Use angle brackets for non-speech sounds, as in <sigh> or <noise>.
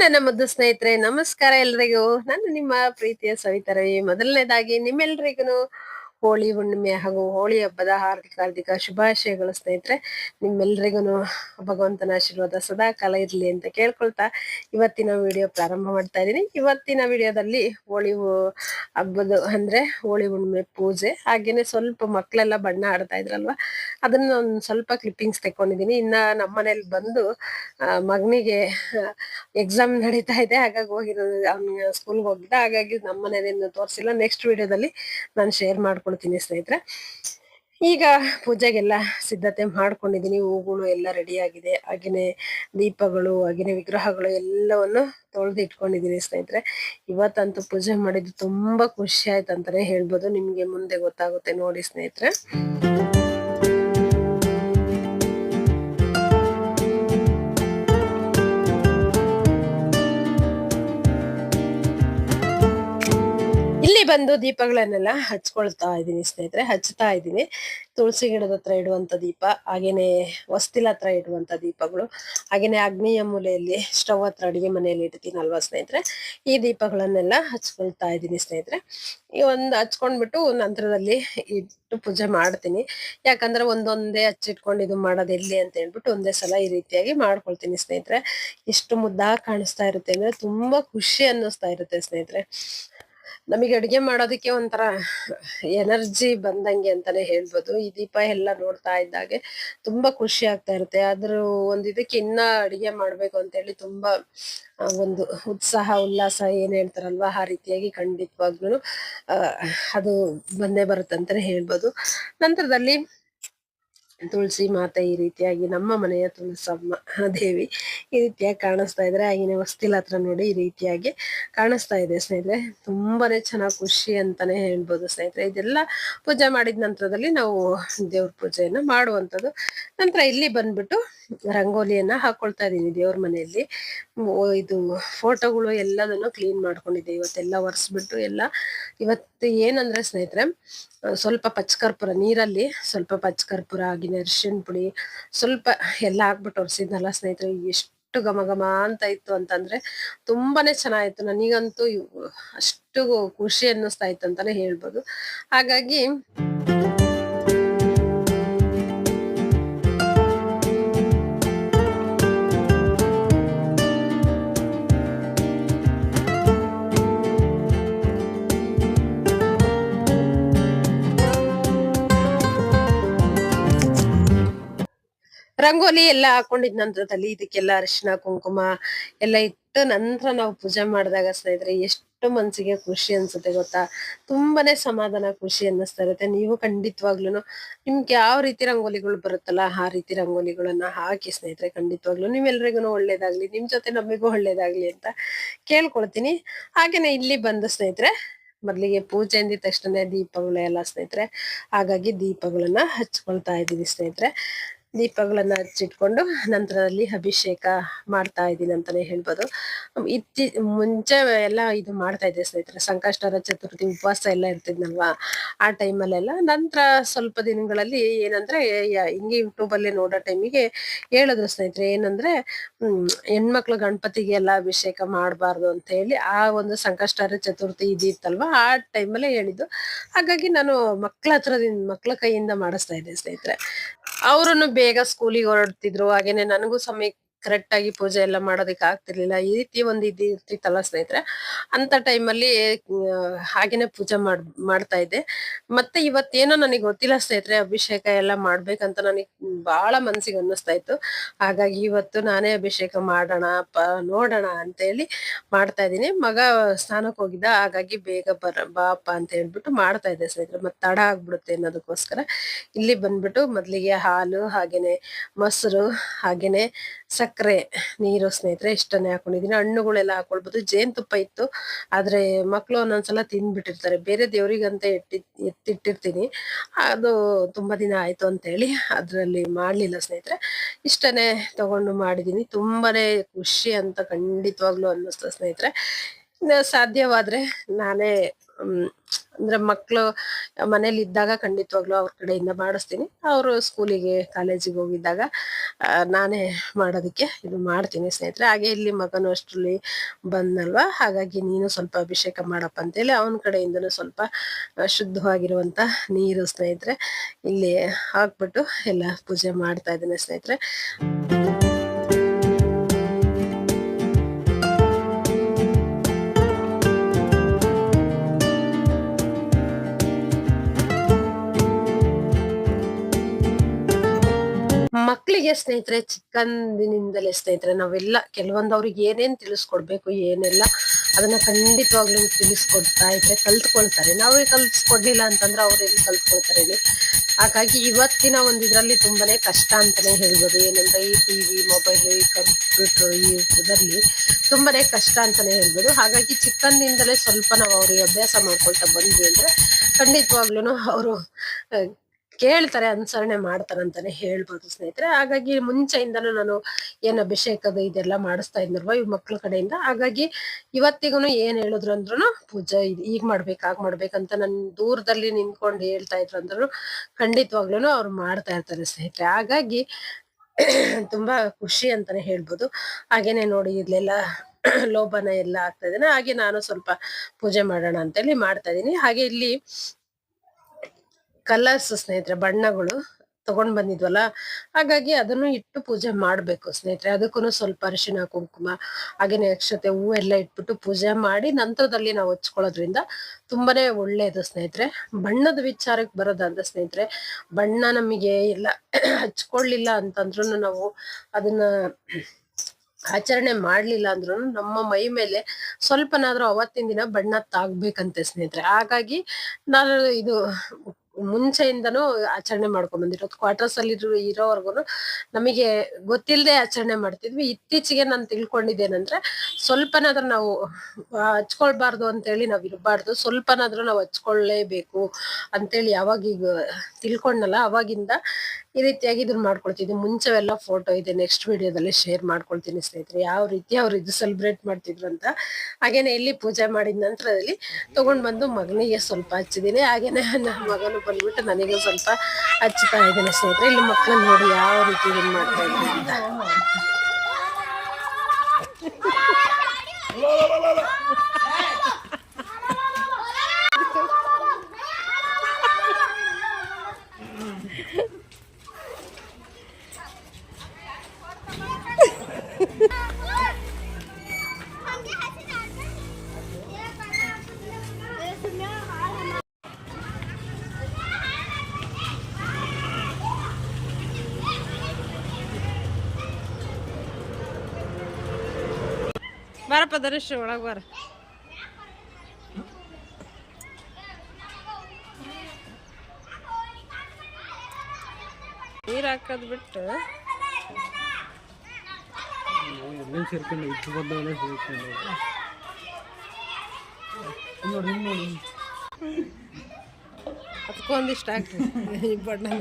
ನನ್ನ ಮುದ್ದು ಸ್ನೇಹಿತರೆ ನಮಸ್ಕಾರ ಎಲ್ರಿಗೂ. ನಾನು ನಿಮ್ಮ ಪ್ರೀತಿಯ ಸವಿತರವಿ. ಮೊದಲನೇದಾಗಿ ನಿಮ್ಮೆಲ್ರಿಗೂ ಹೋಳಿ ಹುಣ್ಣಿಮೆ ಹಾಗೂ ಹೋಳಿ ಹಬ್ಬದ ಹಾರ್ದಿಕ ಹಾರ್ದಿಕ ಶುಭಾಶಯಗಳು ಸ್ನೇಹಿತರೆ. ನಿಮ್ಮೆಲ್ಲರಿಗೂ ಭಗವಂತನ ಆಶೀರ್ವಾದ ಸದಾ ಕಾಲ ಇರಲಿ ಅಂತ ಕೇಳ್ಕೊಳ್ತಾ ಇವತ್ತಿನ ವಿಡಿಯೋ ಪ್ರಾರಂಭ ಮಾಡ್ತಾ ಇದ್ದೀನಿ. ಇವತ್ತಿನ ವಿಡಿಯೋದಲ್ಲಿ ಹೋಳಿ ಹಬ್ಬದ ಅಂದ್ರೆ ಹೋಳಿ ಹುಣ್ಣಿಮೆ ಪೂಜೆ, ಹಾಗೇನೆ ಸ್ವಲ್ಪ ಮಕ್ಕಳೆಲ್ಲ ಬಣ್ಣ ಆಡ್ತಾ ಇದ್ರಲ್ವಾ, ಅದನ್ನ ಒಂದ್ ಸ್ವಲ್ಪ ಕ್ಲಿಪ್ಪಿಂಗ್ಸ್ ತೆಕ್ಕೊಂಡಿದ್ದೀನಿ. ಇನ್ನ ನಮ್ಮ ಮನೇಲಿ ಬಂದು ಮಗನಿಗೆ ಎಕ್ಸಾಮ್ ನಡೀತಾ ಇದೆ. ಹಾಗಾಗಿ ಹೋಗಿರೋ ಅವ್ನ ಸ್ಕೂಲ್ಗೆ ಹೋಗಿದ್ದ. ಹಾಗಾಗಿ ನಮ್ಮ ಮನೇಲಿ ತೋರಿಸಿಲ್ಲ. ನೆಕ್ಸ್ಟ್ ವಿಡಿಯೋದಲ್ಲಿ ನಾನು ಶೇರ್ ಮಾಡ್ಕೊಳ್ತೀನಿ ಸ್ನೇಹಿತರೆ. ಈಗ ಪೂಜೆಗೆಲ್ಲ ಸಿದ್ಧತೆ ಮಾಡ್ಕೊಂಡಿದ್ದೀನಿ ಹೂಗಳು ಎಲ್ಲ ರೆಡಿ ಆಗಿದೆ. ಹಾಗೇನೆ ದೀಪಗಳು ಹಾಗೆಯೇ ವಿಗ್ರಹಗಳು ಎಲ್ಲವನ್ನು ತೊಳೆದು ಇಟ್ಕೊಂಡಿದ್ದೀನಿ ಸ್ನೇಹಿತರೆ. ಇವತ್ತಂತೂ ಪೂಜೆ ಮಾಡಿದ್ದು ತುಂಬಾ ಖುಷಿ ಆಯ್ತು ಅಂತಾನೆ ಹೇಳ್ಬೋದು. ನಿಮ್ಗೆ ಮುಂದೆ ಗೊತ್ತಾಗುತ್ತೆ ನೋಡಿ ಸ್ನೇಹಿತರೆ. ಇಲ್ಲಿ ಬಂದು ದೀಪಗಳನ್ನೆಲ್ಲ ಹಚ್ಕೊಳ್ತಾ ಇದ್ದೀನಿ ಸ್ನೇಹಿತರೆ ಹಚ್ತಾ ಇದ್ದೀನಿ. ತುಳಸಿ ಗಿಡದ ಹತ್ರ ಇಡುವಂಥ ದೀಪ, ಹಾಗೇನೆ ವಸ್ತಿಲ ಹತ್ರ ಇಡುವಂಥ ದೀಪಗಳು, ಹಾಗೇನೆ ಅಗ್ನಿಯ ಮೂಲೆಯಲ್ಲಿ ಸ್ಟವ್ ಹತ್ರ ಅಡುಗೆ ಮನೆಯಲ್ಲಿ ಇಡ್ತೀನಲ್ವಾ ಸ್ನೇಹಿತರೆ, ಈ ದೀಪಗಳನ್ನೆಲ್ಲ ಹಚ್ಕೊಳ್ತಾ ಇದ್ದೀನಿ ಸ್ನೇಹಿತರೆ. ಈ ಒಂದು ಹಚ್ಕೊಂಡ್ಬಿಟ್ಟು ನಂತರದಲ್ಲಿ ಇಟ್ಟು ಪೂಜೆ ಮಾಡ್ತೀನಿ. ಯಾಕಂದ್ರೆ ಒಂದೊಂದೇ ಹಚ್ಚಿಟ್ಕೊಂಡು ಇದು ಮಾಡೋದು ಎಲ್ಲಿ ಅಂತ ಹೇಳ್ಬಿಟ್ಟು ಒಂದೇ ಸಲ ಈ ರೀತಿಯಾಗಿ ಮಾಡ್ಕೊಳ್ತೀನಿ ಸ್ನೇಹಿತರೆ. ಎಷ್ಟು ಮುದ್ದಾಗಿ ಕಾಣಿಸ್ತಾ ಇರುತ್ತೆ ಅಂದ್ರೆ ತುಂಬಾ ಖುಷಿ ಅನ್ನಿಸ್ತಾ ಇರುತ್ತೆ ಸ್ನೇಹಿತರೆ. ನಮಗೆ ಅಡುಗೆ ಮಾಡೋದಕ್ಕೆ ಒಂಥರ ಎನರ್ಜಿ ಬಂದಂಗೆ ಅಂತಾನೆ ಹೇಳ್ಬೋದು. ಈ ದೀಪ ಎಲ್ಲ ನೋಡ್ತಾ ಇದ್ದಾಗೆ ತುಂಬಾ ಖುಷಿ ಆಗ್ತಾ ಇರುತ್ತೆ. ಅದ್ರ ಒಂದು ಇದಕ್ಕೆ ಇನ್ನ ಅಡುಗೆ ಮಾಡ್ಬೇಕು ಅಂತ ಹೇಳಿ ತುಂಬಾ ಒಂದು ಉತ್ಸಾಹ, ಉಲ್ಲಾಸ ಏನ್ ಹೇಳ್ತಾರಲ್ವಾ, ಆ ರೀತಿಯಾಗಿ ಖಂಡಿತವಾಗ್ಲೂ ಅದು ಬಂದೇ ಬರುತ್ತೆ ಅಂತಾನೆ ಹೇಳ್ಬೋದು. ನಂತರದಲ್ಲಿ ತುಳಸಿ ಮಾತೆ ಈ ರೀತಿಯಾಗಿ ನಮ್ಮ ಮನೆಯ ತುಳಸಮ್ಮ ದೇವಿ ಈ ರೀತಿಯಾಗಿ ಕಾಣಿಸ್ತಾ ಇದ್ರೆ ಆಗಿನ ವಸ್ತಿಲ ಹತ್ರ ನೋಡಿ ಈ ರೀತಿಯಾಗಿ ಕಾಣಿಸ್ತಾ ಇದೆ ಸ್ನೇಹಿತರೆ. ತುಂಬಾನೇ ಚೆನ್ನಾಗಿ ಖುಷಿ ಅಂತಾನೆ ಹೇಳ್ಬೋದು ಸ್ನೇಹಿತರೆ. ಇದೆಲ್ಲ ಪೂಜೆ ಮಾಡಿದ ನಂತರದಲ್ಲಿ ನಾವು ದೇವ್ರ ಪೂಜೆಯನ್ನ ಮಾಡುವಂಥದ್ದು. ನಂತರ ಇಲ್ಲಿ ಬಂದ್ಬಿಟ್ಟು ರಂಗೋಲಿಯನ್ನ ಹಾಕೊಳ್ತಾ ಇದ್ದೀನಿ ದೇವ್ರ ಮನೆಯಲ್ಲಿ. ಇದು ಫೋಟೋಗಳು ಎಲ್ಲದನ್ನು ಕ್ಲೀನ್ ಮಾಡ್ಕೊಂಡಿದ್ದೆ ಇವತ್ತೆಲ್ಲ ಒರೆಸ್ಬಿಟ್ಟು ಎಲ್ಲ ಇವತ್ತು ಏನಂದ್ರೆ ಸ್ನೇಹಿತರೆ, ಸ್ವಲ್ಪ ಪಚ್ಚಕರ್ಪೂರ ನೀರಲ್ಲಿ ಸ್ವಲ್ಪ ಪಚ್ಚಕರ್ಪೂರ ಆಗಿನ ಅರಿಶಿನ ಪುಡಿ ಸ್ವಲ್ಪ ಎಲ್ಲ ಹಾಕ್ಬಿಟ್ಟು ಒರೆಸಿದ್ನಲ್ಲ ಸ್ನೇಹಿತರೆ ಎಷ್ಟು ಘಮ ಘಮ ಅಂತ ಇತ್ತು ಅಂತಂದ್ರೆ ತುಂಬಾನೇ ಚೆನ್ನಾಗಿತ್ತು. ನನಗಂತೂ ಅಷ್ಟು ಖುಷಿ ಅನ್ನಿಸ್ತಾ ಇತ್ತು ಅಂತಾನೆ ಹೇಳ್ಬೋದು. ಹಾಗಾಗಿ ರಂಗೋಲಿ ಎಲ್ಲ ಹಾಕೊಂಡಿದ್ ನಂತರದಲ್ಲಿ ಇದಕ್ಕೆಲ್ಲ ಅರಿಶಿನ, ಕುಂಕುಮ ಎಲ್ಲ ಇಟ್ಟು ನಂತರ ನಾವು ಪೂಜೆ ಮಾಡಿದಾಗ ಸ್ನೇಹಿತರೆ ಎಷ್ಟು ಮನ್ಸಿಗೆ ಖುಷಿ ಅನ್ಸುತ್ತೆ ಗೊತ್ತಾ? ತುಂಬಾನೇ ಸಮಾಧಾನ, ಖುಷಿ ಅನ್ನಿಸ್ತಾ ಇರುತ್ತೆ. ನೀವು ಖಂಡಿತವಾಗ್ಲೂ ನಿಮ್ಗೆ ಯಾವ ರೀತಿ ರಂಗೋಲಿಗಳು ಬರುತ್ತಲ್ಲ ಆ ರೀತಿ ರಂಗೋಲಿಗಳನ್ನ ಹಾಕಿ ಸ್ನೇಹಿತರೆ ಖಂಡಿತವಾಗ್ಲೂ ನಿಮ್ಮೆಲ್ರಿಗೂ ಒಳ್ಳೇದಾಗ್ಲಿ, ನಿಮ್ ಜೊತೆ ನಮಗೂ ಒಳ್ಳೇದಾಗ್ಲಿ ಅಂತ ಕೇಳ್ಕೊಳ್ತೀನಿ. ಹಾಗೇನೆ ಇಲ್ಲಿ ಬಂದ ಸ್ನೇಹಿತರೆ ಮೊದ್ಲಿಗೆ ಪೂಜೆ ಅಂದಿದ ತಕ್ಷಣ ದೀಪಗಳು ಎಲ್ಲ ಸ್ನೇಹಿತರೆ ಹಾಗಾಗಿ ದೀಪಗಳನ್ನ ಹಚ್ಕೊಳ್ತಾ ಇದ್ದೀವಿ ಸ್ನೇಹಿತರೆ. ದೀಪಗಳನ್ನ ಹಚ್ಚಿಟ್ಕೊಂಡು ನಂತರದಲ್ಲಿ ಅಭಿಷೇಕ ಮಾಡ್ತಾ ಇದ್ದೀನಿ ಅಂತಾನೆ ಹೇಳ್ಬೋದು. ಇತ್ತಿ, ಮುಂಚೆ ಎಲ್ಲ ಇದು ಮಾಡ್ತಾ ಇದ್ದೆ ಸ್ನೇಹಿತರೆ, ಸಂಕಷ್ಟರ ಚತುರ್ಥಿ, ಉಪವಾಸ ಎಲ್ಲ ಇರ್ತಿದ್ನಲ್ವಾ, ಆ ಟೈಮಲ್ಲೆಲ್ಲ. ನಂತರ ಸ್ವಲ್ಪ ದಿನಗಳಲ್ಲಿ ಏನಂದ್ರೆ ಹಿಂಗೆ ಯೂಟ್ಯೂಬಲ್ಲೇ ನೋಡೋ ಟೈಮಿಗೆ ಹೇಳಿದ್ರು ಸ್ನೇಹಿತರೆ, ಏನಂದ್ರೆ ಹೆಣ್ಮಕ್ಳು ಗಣಪತಿಗೆ ಎಲ್ಲ ಅಭಿಷೇಕ ಮಾಡಬಾರ್ದು ಅಂತ ಹೇಳಿ ಆ ಒಂದು ಸಂಕಷ್ಟರ ಚತುರ್ಥಿ ಇದಿತ್ತಲ್ವಾ, ಆ ಟೈಮಲ್ಲೇ ಹೇಳಿದ್ದು. ಹಾಗಾಗಿ ನಾನು ಮಕ್ಳ ಹತ್ರದಿಂದ, ಮಕ್ಳ ಕೈಯಿಂದ ಮಾಡಿಸ್ತಾ ಇದ್ದೆ ಸ್ನೇಹಿತರೆ. ಅವ್ರುನು ಬೇಗ ಸ್ಕೂಲಿಗೆ ಹೊರಡ್ತಿದ್ರು. ಹಾಗೇನೆ ನನಗೂ ಸಮಯ ಕರೆಕ್ಟ್ ಆಗಿ ಪೂಜೆ ಎಲ್ಲ ಮಾಡೋದಕ್ಕೆ ಆಗ್ತಿರ್ಲಿಲ್ಲ. ಈ ರೀತಿ ಒಂದು ಇದು ಇರ್ತಿತ್ತಲ್ಲ ಸ್ನೇಹಿತರೆ. ಅಂತ ಟೈಮಲ್ಲಿ ಹಾಗೇನೆ ಪೂಜೆ ಮಾಡ್, ಮಾಡ್ತಾ ಇದ್ದೆ. ಮತ್ತೆ ಇವತ್ತೇನೋ ನನಗೆ ಗೊತ್ತಿಲ್ಲ ಸ್ನೇಹಿತರೆ, ಅಭಿಷೇಕ ಎಲ್ಲ ಮಾಡ್ಬೇಕಂತ ನನಗೆ ಬಹಳ ಮನ್ಸಿಗೆ ಅನ್ನಿಸ್ತಾ ಇತ್ತು. ಹಾಗಾಗಿ ಇವತ್ತು ನಾನೇ ಅಭಿಷೇಕ ಮಾಡೋಣ, ಪ, ನೋಡೋಣ ಅಂತ ಹೇಳಿ ಮಾಡ್ತಾ ಇದ್ದೀನಿ. ಮಗ ಸ್ನಾನಕ್ಕೆ ಹೋಗಿದ್ದ, ಹಾಗಾಗಿ ಬೇಗ ಬರ ಬಾಪ ಅಂತ ಹೇಳ್ಬಿಟ್ಟು ಮಾಡ್ತಾ ಇದ್ದೆ ಸ್ನೇಹಿತರೆ. ಮತ್ತೆ ತಡ ಆಗ್ಬಿಡುತ್ತೆ ಅನ್ನೋದಕ್ಕೋಸ್ಕರ. ಇಲ್ಲಿ ಬಂದ್ಬಿಟ್ಟು ಮೊದ್ಲಿಗೆ ಹಾಲು, ಹಾಗೇನೆ ಮೊಸರು, ಹಾಗೇನೆ ಸಕ್ಕರೆ ನೀರು ಸ್ನೇಹಿತರೆ ಇಷ್ಟನ್ನೇ ಹಾಕೊಂಡಿದ್ದೀನಿ. ಹಣ್ಣುಗಳೆಲ್ಲ ಹಾಕೊಳ್ಬೋದು. ಜೇನುತುಪ್ಪ ಇತ್ತು. ಆದ್ರೆ ಮಕ್ಕಳು ಒಂದೊಂದ್ಸಲ ತಿಂದ್ಬಿಟ್ಟಿರ್ತಾರೆ ಬೇರೆ ದೇವರಿಗಂತ ಎಟ್ಟಿ, ಎತ್ತಿಟ್ಟಿರ್ತೀನಿ. ಅದು ತುಂಬಾ ದಿನ ಆಯ್ತು ಅಂತ ಹೇಳಿ ಮಾಡಲಿಲ್ಲ ಸ್ನೇಹಿತರೆ. ಇಷ್ಟನ್ನೇ ತಗೊಂಡು ಮಾಡಿದೀನಿ ತುಂಬಾನೇ ಖುಷಿ ಅಂತ ಖಂಡಿತವಾಗ್ಲೂ ಅನ್ನಿಸ್ತು ಸ್ನೇಹಿತರೆ. ಸಾಧ್ಯವಾದ್ರೆ ನಾನೇ ಅಂದ್ರೆ ಮಕ್ಕಳು ಮನೇಲಿ ಇದ್ದಾಗ ಖಂಡಿತವಾಗ್ಲೂ ಅವ್ರ ಕಡೆಯಿಂದ ಮಾಡಿಸ್ತೀನಿ. ಅವರು ಸ್ಕೂಲಿಗೆ ಕಾಲೇಜಿಗೆ ಹೋಗಿದ್ದಾಗ ನಾನೇ ಮಾಡೋದಕ್ಕೆ ಇದು ಮಾಡ್ತೀನಿ ಸ್ನೇಹಿತರೆ. ಹಾಗೆ ಇಲ್ಲಿ ಮಗನು ಅಷ್ಟರಲ್ಲಿ ಬಂದಲ್ವಾ? ಹಾಗಾಗಿ ನೀನು ಸ್ವಲ್ಪ ಅಭಿಷೇಕ ಮಾಡಪ್ಪ ಅಂತೇಳಿ ಅವನ ಕಡೆಯಿಂದನೂ ಸ್ವಲ್ಪ ಶುದ್ಧವಾಗಿರುವಂತ ನೀರು ಸ್ನೇಹಿತರೆ, ಇಲ್ಲಿ ಹಾಕ್ಬಿಟ್ಟು ಎಲ್ಲ ಪೂಜೆ ಮಾಡ್ತಾ ಇದ್ದೀನಿ ಸ್ನೇಹಿತರೆ. ಮಕ್ಕಳಿಗೆ ಸ್ನೇಹಿತರೆ, ಚಿಕ್ಕಂದಿನಿಂದಲೇ ಸ್ನೇಹಿತರೆ, ನಾವೆಲ್ಲ ಕೆಲವೊಂದು ಅವ್ರಿಗೆ ಏನೇನು ತಿಳಿಸ್ಕೊಡ್ಬೇಕು, ಏನೆಲ್ಲ ಅದನ್ನ ಖಂಡಿತವಾಗ್ಲೂ ತಿಳಿಸ್ಕೊಡ್ತಾ ಇದ್ರೆ ಕಲ್ತ್ಕೊಳ್ತಾರೆ. ನಾವೇ ಕಲ್ಸ್ಕೊಡ್ಲಿಲ್ಲ ಅಂತಂದ್ರೆ ಅವ್ರು ಎಲ್ಲಿ ಕಲ್ತ್ಕೊಳ್ತಾರೆ ಹೇಳಿ. ಹಾಗಾಗಿ ಇವತ್ತಿನ ಒಂದು ಇದರಲ್ಲಿ ತುಂಬಾನೇ ಕಷ್ಟ ಅಂತಾನೆ ಹೇಳ್ಬೋದು. ಏನಂದ್ರೆ ಈ ಟಿವಿ ಮೊಬೈಲ್, ಈ ಕಂಪ್ಯೂಟರ್, ಈ ಇದರಲ್ಲಿ ತುಂಬಾನೇ ಕಷ್ಟ ಅಂತಾನೆ ಹೇಳ್ಬೋದು. ಹಾಗಾಗಿ ಚಿಕ್ಕಂದಿಂದಲೇ ಸ್ವಲ್ಪ ನಾವು ಅವ್ರಿಗೆ ಅಭ್ಯಾಸ ಮಾಡ್ಕೊಳ್ತಾ ಬಂದ್ವಿ ಅಂದ್ರೆ ಖಂಡಿತವಾಗ್ಲೂ ಅವರು ಕೇಳ್ತಾರೆ, ಅನುಸರಣೆ ಮಾಡ್ತಾರೆ ಅಂತಾನೆ ಹೇಳ್ಬೋದು ಸ್ನೇಹಿತರೆ. ಹಾಗಾಗಿ ಮುಂಚೆಯಿಂದನೂ ನಾನು ಏನ್ ಅಭಿಷೇಕದ ಇದೆಲ್ಲ ಮಾಡಿಸ್ತಾ ಇದ್ನಲ್ವಾ ಇವ್ ಮಕ್ಳ ಕಡೆಯಿಂದ. ಹಾಗಾಗಿ ಇವತ್ತಿಗೂ ಏನ್ ಹೇಳಿದ್ರು ಅಂದ್ರು ಪೂಜೆ ಈಗ ಮಾಡ್ಬೇಕು, ಆಗ ಮಾಡ್ಬೇಕಂತ ನನ್ ದೂರದಲ್ಲಿ ನಿಂತ್ಕೊಂಡು ಹೇಳ್ತಾ ಇದ್ರು ಅಂದ್ರು ಖಂಡಿತವಾಗ್ಲೂ ಅವ್ರು ಮಾಡ್ತಾ ಇರ್ತಾರೆ ಸ್ನೇಹಿತರೆ. ಹಾಗಾಗಿ <clears throat> ತುಂಬಾ ಖುಷಿ ಅಂತಾನೆ ಹೇಳ್ಬೋದು. ಹಾಗೇನೆ ನೋಡಿ ಇಲ್ಲೆಲ್ಲ <clears throat> ಲೋಭನ ಎಲ್ಲ ಆಗ್ತಾ ಇದ್ದೇನೆ ಹಾಗೆ ನಾನು ಸ್ವಲ್ಪ ಪೂಜೆ ಮಾಡೋಣ ಅಂತೇಳಿ ಮಾಡ್ತಾ ಇದೀನಿ ಹಾಗೆ ಇಲ್ಲಿ ಕಲರ್ಸ್ ಸ್ನೇಹಿತರೆ, ಬಣ್ಣಗಳು ತಗೊಂಡ್ ಬಂದಿದ್ವಲ್ಲ, ಹಾಗಾಗಿ ಅದನ್ನು ಇಟ್ಟು ಪೂಜೆ ಮಾಡ್ಬೇಕು ಸ್ನೇಹಿತರೆ. ಅದಕ್ಕೂ ಸ್ವಲ್ಪ ಅರಿಶಿನ ಕುಂಕುಮ, ಹಾಗೇನೆ ಅಕ್ಷತೆ ಎಲ್ಲ ಇಟ್ಬಿಟ್ಟು ಪೂಜೆ ಮಾಡಿ ನಂತರದಲ್ಲಿ ನಾವು ಹಚ್ಕೊಳ್ಳೋದ್ರಿಂದ ತುಂಬಾನೇ ಒಳ್ಳೇದು ಸ್ನೇಹಿತರೆ. ಬಣ್ಣದ ವಿಚಾರಕ್ಕೆ ಬರೋದಂದ್ರೆ ಸ್ನೇಹಿತರೆ, ಬಣ್ಣ ನಮಗೆ ಎಲ್ಲ ಹಚ್ಕೊಳ್ಲಿಲ್ಲ ಅಂತಂದ್ರೂ ನಾವು ಅದನ್ನ ಆಚರಣೆ ಮಾಡ್ಲಿಲ್ಲ ಅಂದ್ರೂ ನಮ್ಮ ಮೈ ಮೇಲೆ ಸ್ವಲ್ಪನಾದ್ರೂ ಅವತ್ತಿನ ದಿನ ಬಣ್ಣ ತಾಗ್ಬೇಕಂತೆ ಸ್ನೇಹಿತರೆ. ಹಾಗಾಗಿ ನಾನು ಇದು ಮುಂಚೆಯಿಂದನೂ ಆಚರಣೆ ಮಾಡ್ಕೊಂಡ್ ಬಂದಿರೋದು ಕ್ವಾರ್ಟರ್ಸ್ ಅಲ್ಲಿ ಇರೋವರೆಗೂ ನಮಗೆ ಗೊತ್ತಿಲ್ಲದೆ ಆಚರಣೆ ಮಾಡ್ತಿದ್ವಿ. ಇತ್ತೀಚೆಗೆ ನಾನು ತಿಳ್ಕೊಂಡಿದ್ದೇನಂದ್ರೆ, ಸ್ವಲ್ಪನಾದ್ರೂ ನಾವು ಹಚ್ಕೊಳ್ಬಾರ್ದು ಅಂತೇಳಿ ನಾವ್ ಇರಬಾರ್ದು. ಸ್ವಲ್ಪನಾದ್ರೂ ನಾವು ಹಚ್ಕೊಳ್ಳೇಬೇಕು ಅಂತೇಳಿ ಯಾವಾಗ ಈಗ ತಿಳ್ಕೊಂಡಲ್ಲ ಅವಾಗಿಂದ ಈ ರೀತಿಯಾಗಿ ಇದನ್ನ ಮಾಡ್ಕೊಳ್ತಿದ್ವಿ. ಮುಂಚೆವೆಲ್ಲ ಫೋಟೋ ಇದೆ ನೆಕ್ಸ್ಟ್ ವಿಡಿಯೋದಲ್ಲಿ ಶೇರ್ ಮಾಡ್ಕೊಳ್ತೀನಿ ಸ್ನೇಹಿತರೆ. ಯಾವ ರೀತಿ ಅವ್ರು ಇದು ಸೆಲೆಬ್ರೇಟ್ ಮಾಡ್ತಿದ್ರು ಅಂತ. ಹಾಗೇನೆ ಇಲ್ಲಿ ಪೂಜೆ ಮಾಡಿದ ನಂತರದಲ್ಲಿ ತಗೊಂಡ್ ಬಂದು ಮಗನಿಗೆ ಸ್ವಲ್ಪ ಹಚ್ಚಿದೀನಿ ಹಾಗೇನೆ ನನ್ನ ಮಗನು ಬಂದ್ಬಿಟ್ಟು ನನಗೆ ಸ್ವಲ್ಪ ಹಚ್ಚುತ್ತಾ ಇದ್ದೇನೆ ಸ್ನೇಹಿತರೆ. ಇಲ್ಲಿ ಮಕ್ಕಳು ನೋಡಿ ಯಾವ ರೀತಿ ಇದು ಮಾಡ್ತಾ ಇದ್ದಾರೆ ಅಂತ. ಬರಪ್ಪ ಧನುಷ್ ಒಳಗೆ ಬರ. ನೀರ್ ಹಾಕೋದು ಬಿಟ್ಟು. ಎಲ್ಲ ಸೇರ್ಕೊಂಡು ಇಟ್ಟು ನೋಡಿ ನೋಡಿ ಅದಕ್ಕೊಂದಿಷ್ಟು ಹಾಕ್ರಿ ಈ ಬಣ್ಣನ.